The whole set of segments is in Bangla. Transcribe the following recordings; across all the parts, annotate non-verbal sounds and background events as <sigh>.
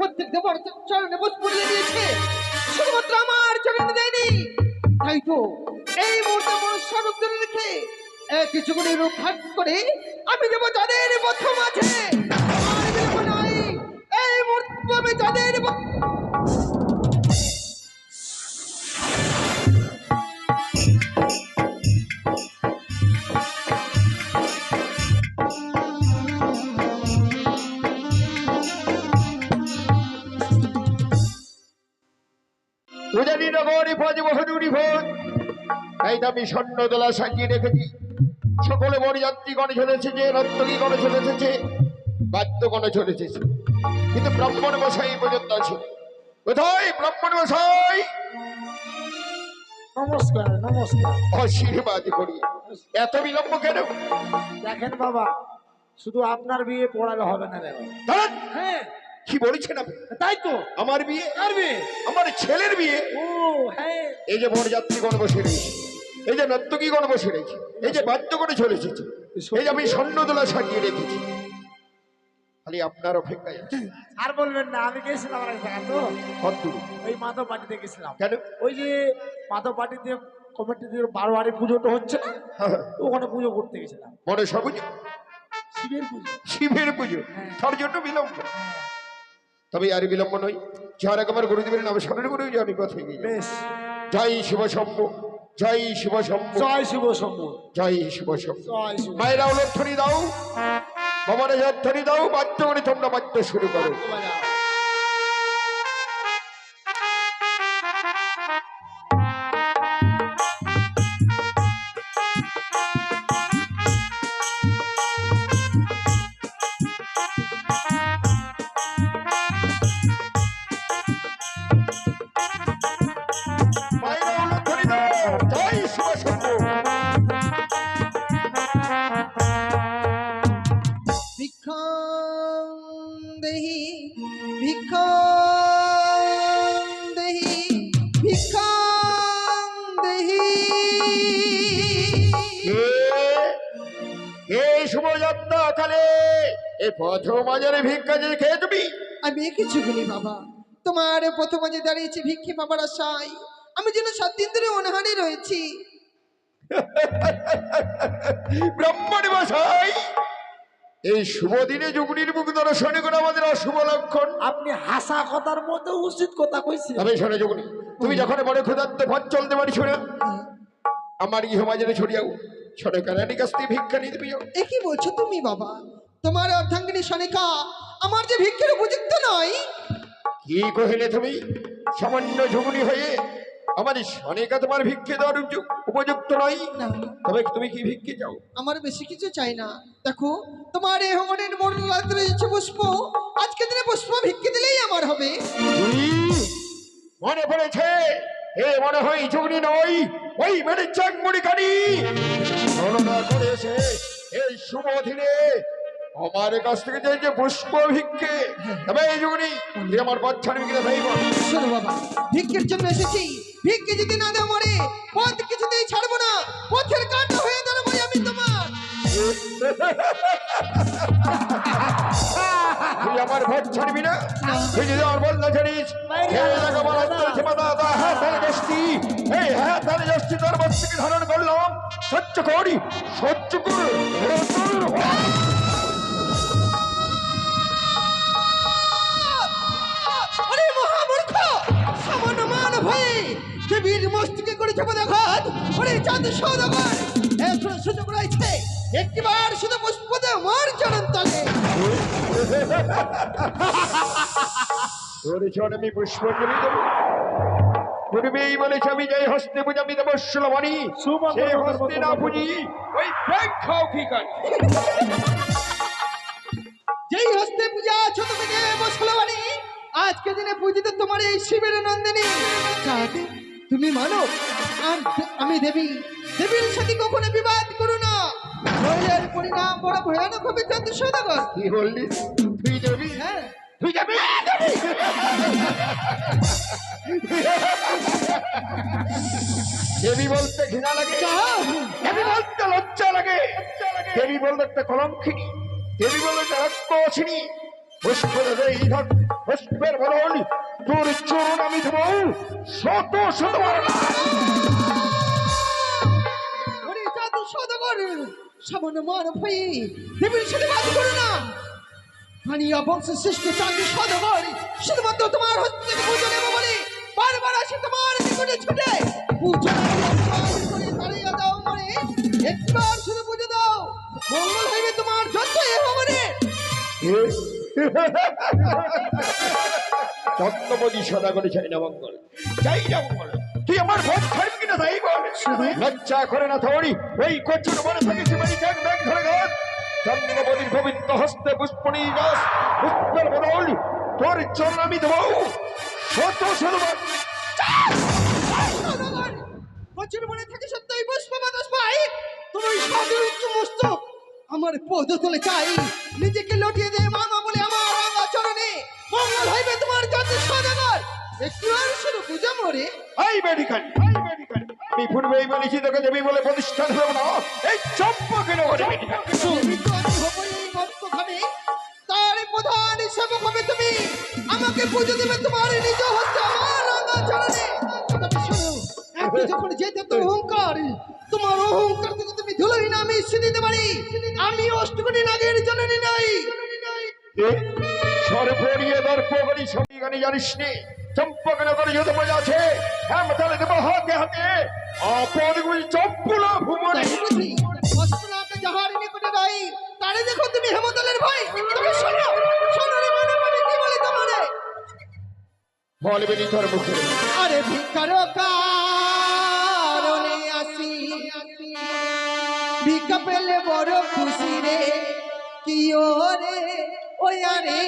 প্রত্যেক দেবর চরণে বোধ করিয়ে দিয়েছে। শুধুমাত্র আমার চরণে দেয়নি। তাই তো এই মুহূর্তে মনুষ্য রূপ ধরে রেখে এক যুগনের রূপ করে আমি দেবো যাদের প্রথম আছে আর দেবো নাই এই মুহূর্তে যাদের আমি স্বর্ণ দোলা সাজিয়ে রেখেছি। সকলে বরযাত্রীগণ চলে এসেছে নর্তকীগণ চলে এসেছে বাদ্যগণ চলে এসেছে। কিন্তু ব্রাহ্মণ মশাই পর্যন্ত আছে। কোথায় ব্রাহ্মণ মশাই? নমস্কার নমস্কার। আশীর্বাদ করি। এত বিলম্ব কেন? দেখেন বাবা শুধু আপনার বিয়ে পড়ালে হবে না। হ্যাঁ। কি বলছেন আপনি? তাই তো। আমার বিয়ে? বিয়ে? আমার ছেলের বিয়ে? ও হ্যাঁ। এই যে বরযাত্রীগণ বসে রয়েছে। এই যে নর্তকীগণ বসে রয়েছে এই যে বাদ্যগণ চলে এসেছে এই যে আমি স্বর্ণদোলা সাজিয়ে রেখেছি। খালি আপনার অপেক্ষায় আর বলবেন না আমি গেছিলাম ওই মাধব পার্টিতে গেছিলাম। কেন? ওই যে মাধব পার্টিতে কমিটিতে বারোয়ারি পুজোটা হচ্ছে না হ্যাঁ, ওখানে পুজো করতে গেছিলাম। মনে সবুজ শিবের পুজো। শিবের পুজো? হ্যাঁ। তার জন্য বিলম্ব। তবে আর বিলম্ব নয়। যার একবার গুরুদেবের নাম স্মরণ করে যে আমি পথে যাই। শিব শম্ভু। জয় শিব শম্ভু। জয় শিব শম্ভু। জয় শিব শম্ভু। মায়েরা উলধ্বনি দাও ভবনে ধ্বনি দাও বাদ্য করে তোমরা বাদ্য শুরু করো। এ প্রথম ভিক্ষা যে খেয়ে তুমি? আমি কিছু বলি বাবা। তোমার প্রথমে যে দাঁড়িয়েছি ভিক্ষে বাবার আশায়। আমি যেন সাত দিন ধরে অনাহারে রয়েছি। <laughs> ব্রাহ্মণ মশাই এই শুভ দিনে যুগনির মুখ দর্শনে করে আমাদের অশুভ লক্ষণ। আপনি হাসা কথার মধ্যে উচিত কথা কইছেন। তবে শোনে যুগনি তুমি যখন বড় ক্ষুদার্ত ভর চলতে পারি শোনা আমার গৃহ মাঝে ছড়িয়াও শোনে কারানি কাছ থেকে ভিক্ষা নিতে পিও এ কি বলছো তুমি বাবা? তোমার অর্ধাঙ্গিনী সনিকা আমার যে ভিক্ষের উপযুক্ত নয়। কি কহিলে তুমি? সামান্য ঝুগুনি হয়ে আমার সনেকা তোমার ভিক্ষে দেওয়ার উপযু- উপযুক্ত নয়। তবে তুমি কি ভিক্ষে চাও? আমার বেশি কিছু চাই না। দেখো তোমার এই হমনের মন লাগতে রয়েছে পুষ্প। আজকে দিনে পুষ্প ভিক্ষে দিলেই আমার হবে। মনে পড়েছে? এ মনে হয় ঝুগনি নয় ওই মেরে চাকমুড়ি কানি করেছে এই শুভ দিনে আমার কাছ থেকে যে যে পুষ্প ভিক্ষে এই ঝুগনি তুই আমার বাচ্চার বিক্রি ভাইব শোনো বাবা ভিক্ষের জন্য এসেছি ভিক্ষে যদি না দেও মরে পথ কিছুতেই ছাড়বো না পথের কাটা হয়ে দাঁড়াবো আমি তোমার তুই আমার ভোট ছাড়বি না তুই যদি আমার বল না ছাড়িস হ্যাঁ হ্যাঁ ধারণ করলাম সহ্য করি সহ্য কর দেবীর মস্তিকে করে যাব দেখাত ওরে চাঁদ সৌদাগর এখন সুযোগ রয়েছে। একটিবার শুধু পুষ্প দে চরণ তলে। তোর চরণ আমি পুষ্প করে দেবো। পূর্বেই বলেছে আমি যাই হস্তে বুঝামি দেবো সুমঙ্গল সে হস্তে না বুঝি ওই ব্যাগ খাও কি কাজ যেই হস্তে পূজা আছো তুমি যে বসলবাণী আজকে দিনে পূজিত তোমার এই শিবের নন্দিনী। তুমি মানো? আম- আমি দেবী। দেবীর সাথে কখনো বিবাদ করো না। নইলের পরিণাম বড় ভয়ানক হবে চাঁদ সৌদাগর কি বললি? তুই যাবি হ্যাঁ? তুই যাবি দেবী বলতে ঘৃণা লাগে। দেবী বলতে লজ্জা লাগে। দেবী বলতে একটা কলঙ্কিনী। দেবী বলতে একটা রাক্ষসিনী পুষ্পের ধর বলন তোর চরণ আমি দেবো শত শতবার সামান্য মানব হয়ে দেবীর সাথে বাদ করো না। হানিয়া বংশের শ্রেষ্ঠ চাঁদু সদাগর শুধুমাত্র তোমার থেকে পুজো নেব বলে বারবার আসে তোমার নিকটে ছুটে। পুজো করে দাও মনে একবার শুধু পুজো দাও মঙ্গল হইবে তোমার যত এ ছত্রপতি সদা করে চাই না মঙ্গল চাই না মঙ্গল। তুই আমার ভোট ছাড়বি কিনা তাই বল। লজ্জা করে না ওই কচুর মনে থাকে ত্যাগ ব্যাগ ধরে গাছ চন্দ্রপতির পবিত্র হস্তে পুষ্পণী গাছ পুষ্পের বদল তোর চরণ আমি দেবো। শত শতবার বছর মনে থাকে সত্যই পুষ্প বাতাস পাই। তোমার সাধুর উচ্চ মস্তক আমার পদ তোলে চাই নিজেকে লটিয়ে দে মামা মঙ্গল হইবে তোমার যত সদাগর একটু আর শুরু পূজা মরে? এই মেডিকেল এই মেডিকেল আমি পূর্বেই বলেছি তোকে দেবী বলে প্রতিষ্ঠান দেব না। এই আমি হব তার প্রধান সেবক হবে তুমি। আমাকে পুজো দেবে তোমার নিজ হস্তে আমার রাঙা চরণে। যখন যেতে তো অহংকার তোমার অহংকার থেকে তুমি ধুলোই না আমি দিতে পারি আমি অষ্টকোটি নাগের জননী নাই। সর্বরিয়ে দর্প করি সবই গানি জানিস নি। চম্পক নগর যত মজা আছে হ্যাঁ তাহলে দেবো হাতে হাতে। আপদ গুলি ভুমনে যাহার নিকটে নাই তারে দেখো তুমি হেমতলের ভাই তবে শোনো শোনো রে মানে মানে কি বলে তোমারে? বলবে নি তোর মুখে। আরে ভিক্ষার কারণে আসি। ভিক্ষা পেলে বড় খুশি রে। কি ওরে ওই আরে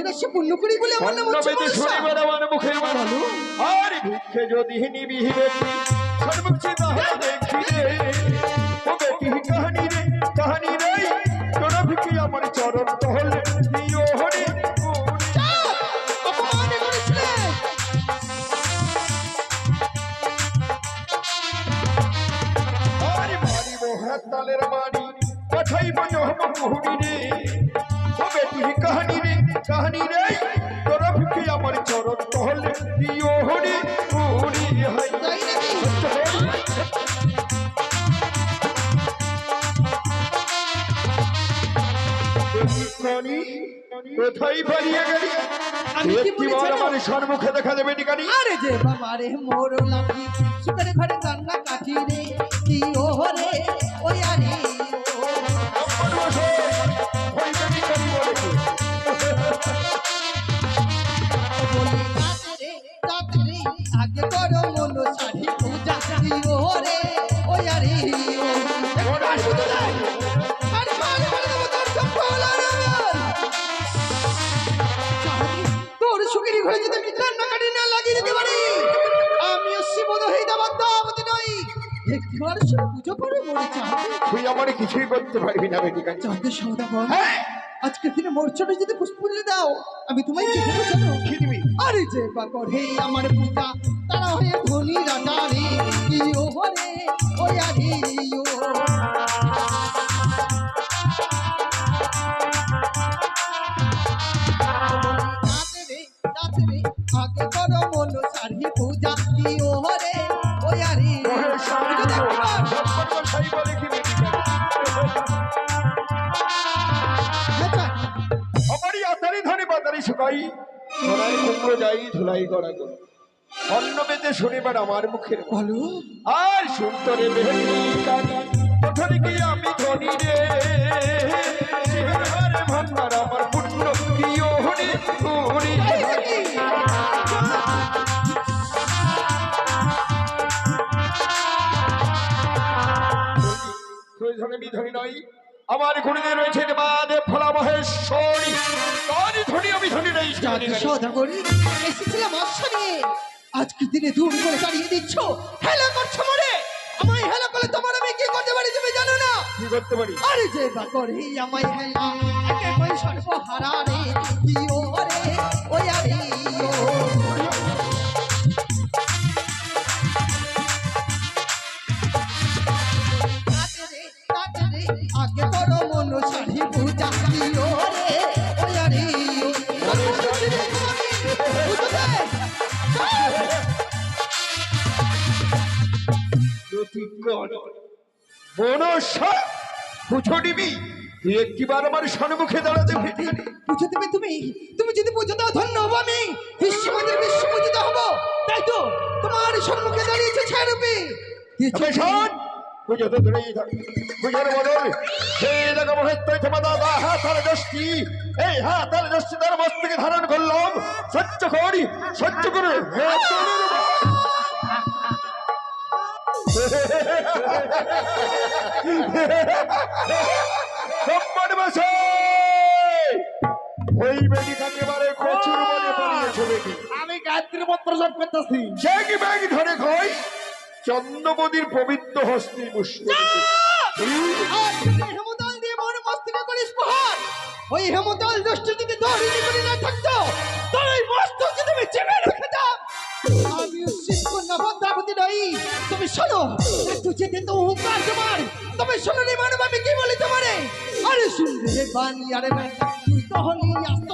মনের আশা পূর্ণ করি বলে আমার নাম হচ্ছে শুনিবার আমার মুখের আর ভিক্ষে যদি নিবিহি সর্বক্ষে তাহা দেখি আরে যে বাবা রে মোর লাগি সুখের ঘরে গঙ্গা কাঠি আমার কিছুই করতে পারবি না বেটিকানি চাঁদের সৌদাগর হ্যাঁ! আজকের দিনে মোর চলে যদি পুষ্পুলে দাও আমি তোমায় কি দেবো জানো কি দিবি আরে যে পাকর হে আমার পূজা তারা হয়ে ধনী রাজা রে কি ও হরে ও আরে সবাই সোনার কুমড়ো যাই ধুলাই গড়া করি অন্য বেদে শনিবার আমার মুখের বলো। আর সুন্দরে বেহরি কানি ধনি রে? আমার প্রিয় হরি নয় আমার গুণিনে রয়েছে বাদে ফলা মহেশ্বরী। তারই ধনী আমি ধনী নেই সদাগরি এসেছিলাম আশা নিয়ে। আজকের দিনে দূর করে দাঁড়িয়ে দিচ্ছ। হেলা করছ মরে? আমায় হেলা করলে তোমার আমি কি করতে পারি তুমি জানো না? কি করতে পারি? আরে যে বা করে আমায় হেলা একে কই সর্বহারা রে। কি রে মনসা নিবি তুই একটিবার আমার সম্মুখে দাঁড়াতে পারবি দেবে তুমি তুমি যদি পুজো দাও ধন্য হব আমি। বিশ্বমন্দির বিশ্ব পূজিত হব। তাই তো তোমার সম্মুখে দাঁড়িয়েছে ছাড়বে তো বদল সেই দশটি এই দশটি তার মস্তকে ধারণ করলাম। সহ্য করি সহ্য করে। সম্মান বসাই। ওই বেডিটাকে এবারে প্রচুর মনে পড়িয়েছে বেটি। আমি গায়ত্রী মন্ত্র জপ করতেছি। ব্যাগ ব্যাগ ধরে খই চন্দ্রমদির পবিত্র হস্তি যদি দিয়ে মন মস্তিষ্ক করিস প্রহার ওই হেমতাল দুষ্ট যদি করে না থাকতো তোর ওই মস্তকে তুমি চেপে রেখে দাও। আমি নবদ্রাপতি নই। তুমি শোনো একটু যেতে তো হুঙ্কার তোমার। তবে শোনো নি মানব, আমি কি বলি তোমারে? আরে শুনবে বানি আরে তুই তো হলি আস্ত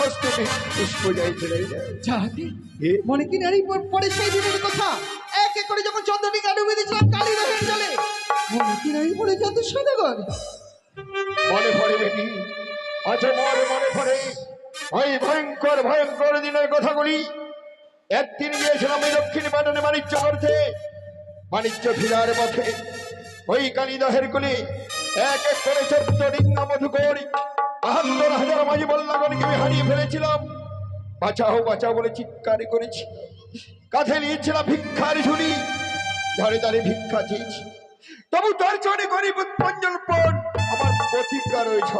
হস্তে পুষ্প মনে কি নারী পরে সেই দিনের কথা? এক এক করে যখন চন্দ্রটিকা ডুবে দিয়েছিলাম কালী রহের জলে মনে কি নারী পড়ে যত সদাগর? মনে পড়ে বেটি আচ্ছা মনে মনে পড়ে। ওই ভয়ঙ্কর ভয়ঙ্কর দিনের কথাগুলি। একদিন গিয়েছিলাম এই দক্ষিণ বাননে বাণিজ্য করতে বাণিজ্য ফিরার পথে। ওই কালীদহের কুলি এক এক করে চোদ্দ ডিঙ্গা মধুকর বাহাত্তর হাজার মাঝি বল্লাগণকে আমি হারিয়ে ফেলেছিলাম। বাঁচাও বাঁচাও বলে চিৎকার করেছি। কাঁধে নিয়েছিলাম ভিক্ষার ঝুড়ি ধরে ধরে ভিক্ষা চেয়েছি। তবু তার চড়ে গরিব উৎপঞ্জন পণ আমার প্রতিজ্ঞা রয়েছে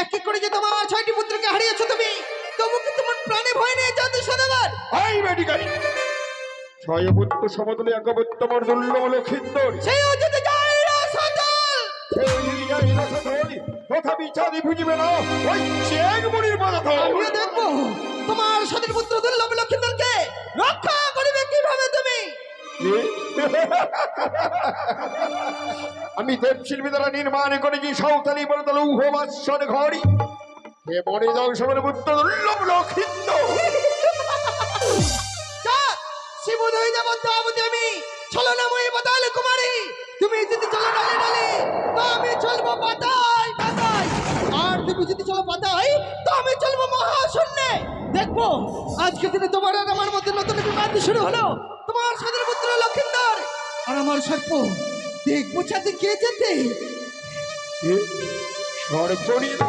এক এক করে যে তোমার ছয়টি পুত্রকে হারিয়েছো তুমি তবু কি তোমার প্রাণে ভয় নেই জাতি সদাগর? হাই মেডিকারি ছয় পুত্র সমতলে একবত্য মর্দুল্য লক্ষিন্দর। সেই যায় না সদল তথাপি চাঁদি বুঝিবে না। ওই চেক মুড়ির মতো। আমিও দেখব। তোমার সতীর পুত্র দুর্লভ লক্ষ্মীন্দরকে রক্ষা করিবে কীভাবে তুমি? আমি দেবশিল্পী দ্বারা নির্মাণ করেছি সাঁওতালি লৌহ বাসন ঘড়ি। হে মনে যাও সবের পুত্র দুর্লভ লক্ষিন্দ যাক, শিবুদ হয়ে যাব দ্রাবতী আমি ছলনাময়ী বাতাল কুমারী। তুমি যদি চলো ডালে ডালে তো আমি চলবো তুমি যদি চলো পাতায় তো আমি চলবো মহাশূন্যে। দেখব আজকে দিনে তোমার আর আমার মধ্যে নতুন বিবাদ শুরু হলো। তোমার সদর পুত্র লক্ষিন্দর আর আমার সর্প। দেখব ছাতে কে যেতে। সর্বনীল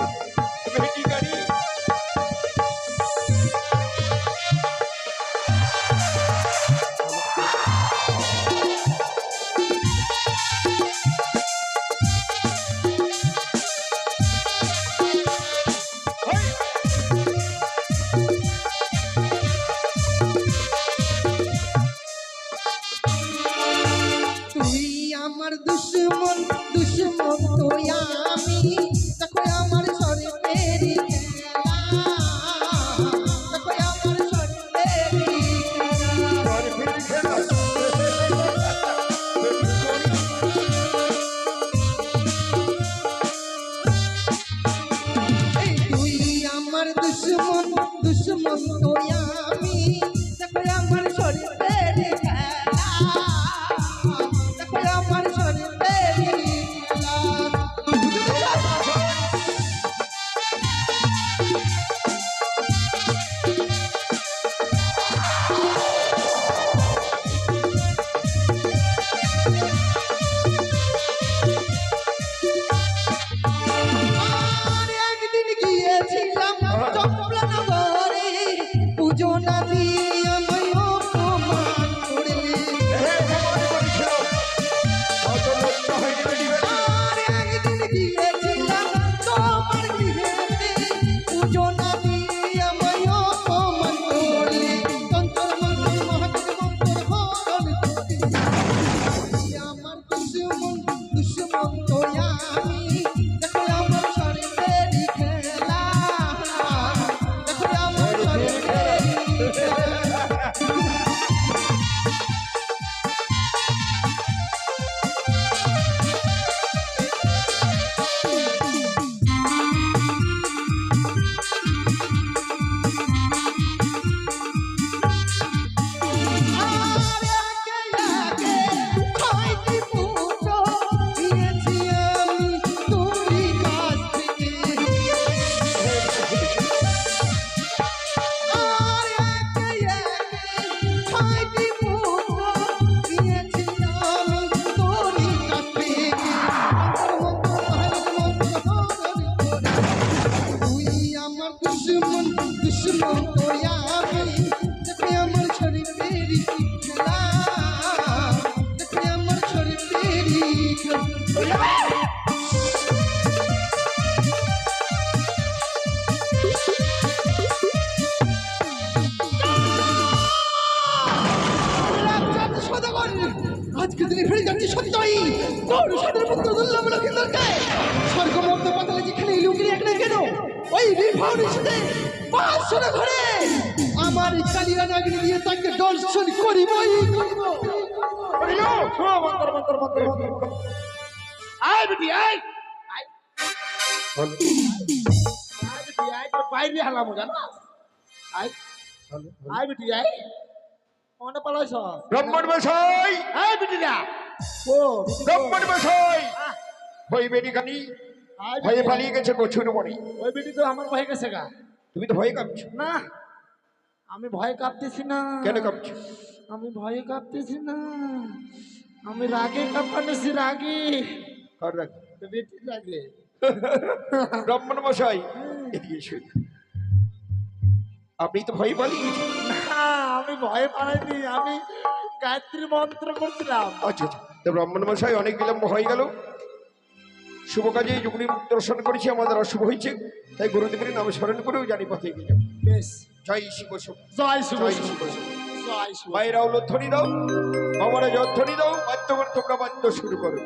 ওই বিভাগের সাথে পাঁচশোটা ঘরে আমার কালিয়া নাগিনী দিয়ে তাকে দর্শন করিবই। করিব আয় বেটি আয়। আয় আয় বেটি আয় তোর বাইরে হালামো জানো? আয়। আয় বেটি আয়। মনে পালাইছ। ব্রাহ্মণ মশাই আয় বেটি না ও বেটি গো। ব্রাহ্মণ মশাই আহ, ওই বেটি কানি। ভয়ে। পালিয়ে গেছে কচুর মনে ওই বেটি তো আমার ভয় গেছে গা। তুমি তো ভয়ে কাঁপছো। না আমি ভয় কাঁপতেছি না। কেন কাঁপছো? আমি ভয়ে কাঁপতেছি না। আমি রাগে কাঁপানেছি রাগে। কার রাগ? তো বেটি লাগে <laughs> ব্রাহ্মণ মশাই এদিকে এসো। আপনি তো ভয়ে পালিয়ে আমি ভয় পাইনি আমি গায়ত্রী মন্ত্র করছিলাম। আচ্ছা আচ্ছা। তো ব্রাহ্মণ মশাই অনেক বিলম্ব হয়ে গেল। শুভ কাজে যুগনি দর্শন করেছি আমাদের অশুভ হয়েছে। তাই গুরুদেবের নাম স্মরণ করেও জানি পথে এগিয়ে যাব। বেশ। জয় শিব জয় শিব জয় শিব। মায়েরা উল্লধ্বনি দাও বাবারা যধ্বনি দাও বাদ্যবার তোমরা বাদ্য শুরু করো।